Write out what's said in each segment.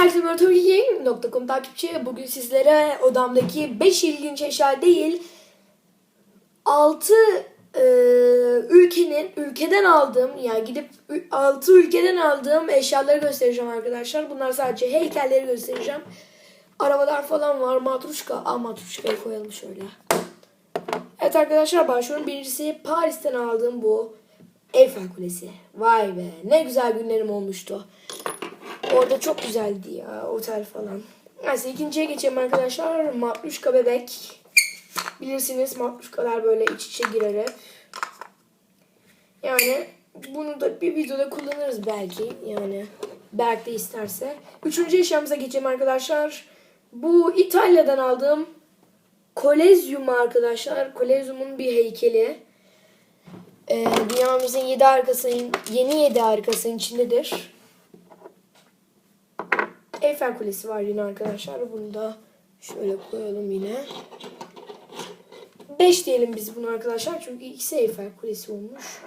Herkese takipçi. Bugün sizlere odamdaki 5 ilginç eşya değil 6 ülkenin ülkeden aldığım yani gidip 6 ülkeden aldığım eşyaları göstereceğim arkadaşlar. Bunlar sadece heykelleri göstereceğim. Arabalar falan var. Matruşka. Aa matruşkayı koyalım şöyle. Evet arkadaşlar başlıyorum. Birincisi Paris'ten aldığım bu Eiffel Kulesi. Vay be ne güzel günlerim olmuştu. Orada çok güzeldi ya otel falan. Neyse ikinciye geçelim arkadaşlar. Matruşka bebek. Bilirsiniz matruşkalar böyle iç içe girer hep. Yani bunu da bir videoda kullanırız belki. Yani Berk de isterse. Üçüncü eşyamıza geçelim arkadaşlar. Bu İtalya'dan aldığım Kolezyum arkadaşlar. Kolezyum'un bir heykeli. Ee, dünyamızın yedi harikasının, yeni yedi harikasının içindedir. Eiffel Kulesi var yine arkadaşlar. Bunu da şöyle koyalım yine. 5 diyelim biz bunu arkadaşlar. Çünkü ikisi Eiffel Kulesi olmuş.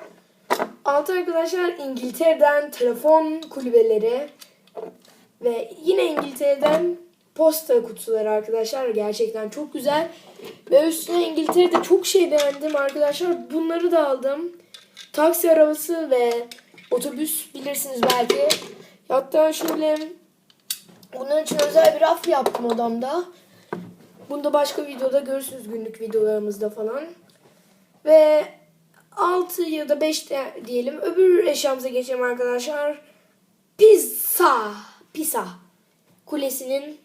6 arkadaşlar İngiltere'den telefon kulübeleri ve yine İngiltere'den posta kutuları arkadaşlar. Gerçekten çok güzel. Ve üstüne İngiltere'de çok şey beğendim arkadaşlar. Bunları da aldım. Taksi arabası ve otobüs bilirsiniz belki. Hatta şöyle bunun için özel bir raf yaptım odamda. Bunu da başka videoda görürsünüz günlük videolarımızda falan. Ve 6 ya da 5 de diyelim. Öbür eşyamıza geçelim arkadaşlar. Pisa. Pisa. Kulesinin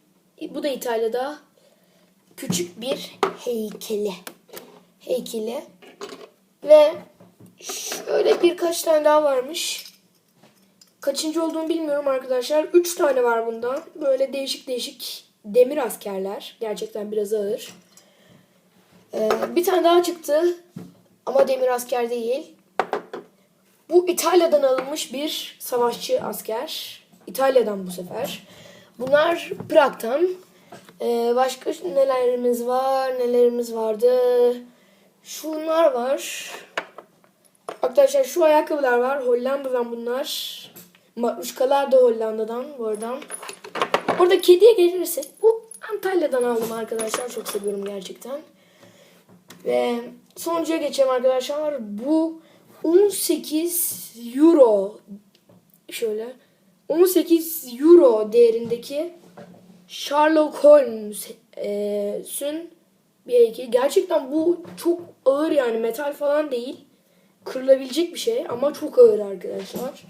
bu da İtalya'da küçük bir heykeli. Heykeli. Ve şöyle birkaç tane daha varmış. Kaçıncı olduğunu bilmiyorum arkadaşlar. Üç tane var bundan. Böyle değişik değişik demir askerler. Gerçekten biraz ağır. Ee, bir tane daha çıktı. Ama demir asker değil. Bu İtalya'dan alınmış bir savaşçı asker. İtalya'dan bu sefer. Bunlar Prag'dan. Ee, başka nelerimiz var? Nelerimiz vardı? Şunlar var. Arkadaşlar şu ayakkabılar var. Hollanda'dan bunlar. Matruşkalar da Hollanda'dan bu aradan. Orada kediye gelirsek bu Antalya'dan aldım arkadaşlar. Çok seviyorum gerçekten. Ve sonuncuya geçelim arkadaşlar. Bu 18 euro şöyle 18 euro değerindeki Sherlock Holmes'ün bir heykeli. Gerçekten bu çok ağır yani metal falan değil. Kırılabilecek bir şey ama çok ağır arkadaşlar.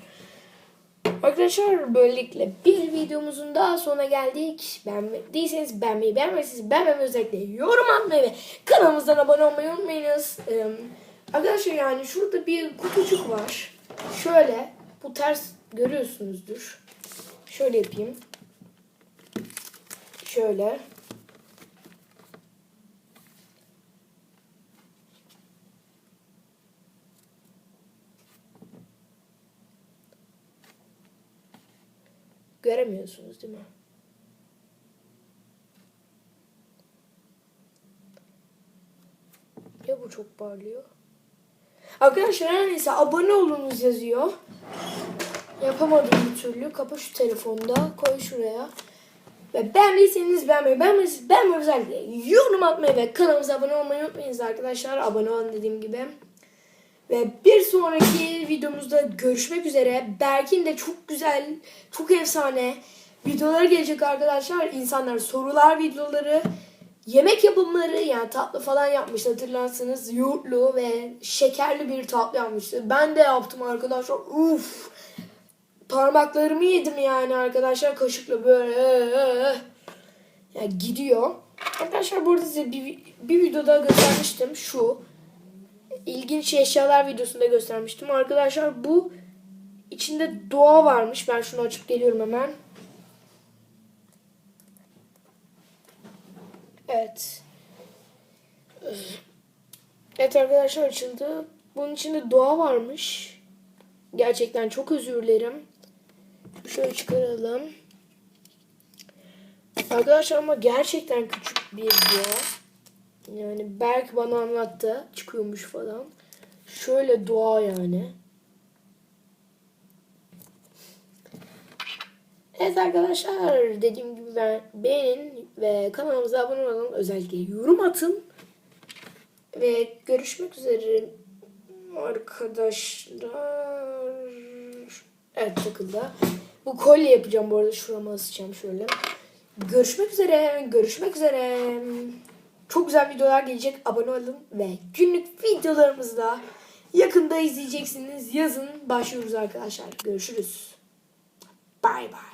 Arkadaşlar böylelikle bir videomuzun daha sonuna geldik. Beğenmediyseniz beğenmeyi, beğenmediyseniz beğenmeyi özellikle yorum atmayı ve kanalımızdan abone olmayı unutmayınız. Ee, arkadaşlar yani şurada bir kutucuk var. Şöyle bu ters görüyorsunuzdur. Şöyle yapayım. Şöyle. Göremiyorsunuz değil mi? Ya bu çok parlıyor. Arkadaşlar her neyse abone olunuz yazıyor. Yapamadım bir türlü. Kapa şu telefonda. Koy şuraya. Ve beğendiyseniz beğenmeyi, beğenmediyseniz beğenmeyi özellikle yorum atmayı ve kanalımıza abone olmayı unutmayınız arkadaşlar. Abone olun dediğim gibi. Ve bir sonraki videomuzda görüşmek üzere. Berk'in de çok güzel, çok efsane videoları gelecek arkadaşlar. İnsanlar sorular videoları, yemek yapımları yani tatlı falan yapmıştı hatırlarsanız. Yoğurtlu ve şekerli bir tatlı yapmıştı. Ben de yaptım arkadaşlar. Uf! Parmaklarımı yedim yani arkadaşlar kaşıkla böyle. Yani gidiyor. Arkadaşlar burada size bir, bir videoda göstermiştim şu ilginç eşyalar videosunda göstermiştim. Arkadaşlar bu içinde doğa varmış. Ben şunu açıp geliyorum hemen. Evet. Evet arkadaşlar açıldı. Bunun içinde doğa varmış. Gerçekten çok özür dilerim. Şöyle çıkaralım. Arkadaşlar ama gerçekten küçük bir doğa. Yani Berk bana anlattı. Çıkıyormuş falan. Şöyle doğa yani. Evet arkadaşlar dediğim gibi ben beğenin ve kanalımıza abone olun. Özellikle yorum atın. Ve görüşmek üzere arkadaşlar. Evet takıldı. Bu kolye yapacağım bu arada. Şurama asacağım şöyle. Görüşmek üzere. Görüşmek üzere. Çok güzel videolar gelecek. Abone olun ve günlük videolarımızı da yakında izleyeceksiniz. Yazın başlıyoruz arkadaşlar. Görüşürüz. Bay bay.